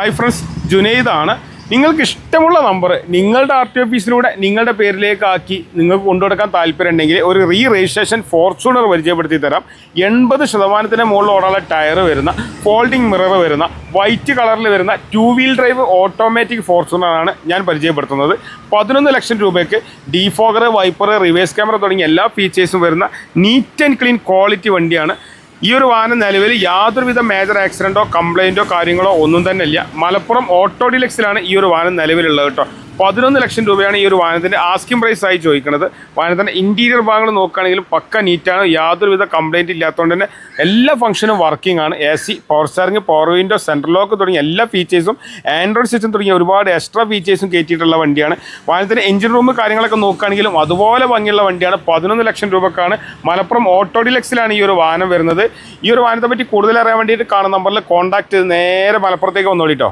Hi friends ജുനൈദാണ്. നിങ്ങൾക്ക് ഇഷ്ടമുള്ള number നിങ്ങളുടെ ആർ ടി ഓഫീസിലൂടെ നിങ്ങളുടെ പേരിലേക്കാക്കി നിങ്ങൾക്ക് കൊണ്ടുകൊടുക്കാൻ താല്പര്യം ഉണ്ടെങ്കിൽ ഒരു റീ രജിസ്ട്രേഷൻ ഫോർച്യൂണർ പരിചയപ്പെടുത്തി തരാം. എൺപത് ശതമാനത്തിന് മുകളിൽ ഓടാനുള്ള ടയർ വരുന്ന ഫോൾഡിംഗ് മിറർ വരുന്ന വൈറ്റ് കളറിൽ വരുന്ന ടു വീൽ ഡ്രൈവ് ഓട്ടോമാറ്റിക് ഫോർച്യൂണറാണ് ഞാൻ പരിചയപ്പെടുത്തുന്നത്. പതിനൊന്ന് ലക്ഷം രൂപയ്ക്ക് ഡീഫോഗർ വൈപ്പർ റിവേഴ്സ് ക്യാമറ തുടങ്ങിയ എല്ലാ ഫീച്ചേഴ്സും വരുന്ന നീറ്റ് ആൻഡ് ക്ലീൻ ക്വാളിറ്റി വണ്ടിയാണ്. ഈ ഒരു വാഹനം നിലവിൽ യാതൊരുവിധ മേജർ ആക്സിഡന്റോ കംപ്ലൈന്റോ കാര്യങ്ങളോ ഒന്നും തന്നെ ഇല്ല മലപ്പുറം ഓട്ടോ ഡിലക്സിലാണ് ഈ ഒരു വാഹനം നിലവിലുള്ളത് കേട്ടോ. പതിനൊന്ന് ലക്ഷം രൂപയാണ് ഈ ഒരു വാഹനത്തിന്റെ ആസ്കിംഗ് പ്രൈസ് ആയി ചോദിക്കുന്നത്. വാഹനത്തിന്റെ ഇന്റീരിയർ ഭാഗങ്ങൾ നോക്കുകയാണെങ്കിലും പക്ക നീറ്റാണ് യാതൊരുവിധ കംപ്ലൈന്റ് ഇല്ലാത്തതുകൊണ്ട് തന്നെ എല്ലാ ഫംഗ്ഷനും വർക്കിംഗ് ആണ്. A C power steering power window central lock തുടങ്ങിയ എല്ലാ ഫീച്ചേഴ്സും ആൻഡ്രോയിഡ് സിസ്റ്റം തുടങ്ങിയ ഒരുപാട് എക്സ്ട്രാ ഫീച്ചേഴ്സും കയറ്റിയിട്ടുള്ള വണ്ടിയാണ്. വാഹനത്തിന്റെ എഞ്ചിൻ റൂം കാര്യങ്ങളൊക്കെ നോക്കുകയാണെങ്കിലും അതുപോലെ ഭംഗിയുള്ള വണ്ടിയാണ്. പതിനൊന്ന് ലക്ഷം രൂപക്കാണ് മലപ്പുറം ഓട്ടോ ഡിലക്സിലാണ് ഈ ഒരു വാഹനം വരുന്നത്. ഈ ഒരു വാഹനത്തെ പറ്റി കൂടുതൽ അറിയാൻ വേണ്ടിയിട്ട് കാണുന്ന നമ്പറിൽ കോൺടാക്ട് ചെയ്ത് നേരെ മലപ്പുറത്തേക്ക് വന്നോളിട്ടോ.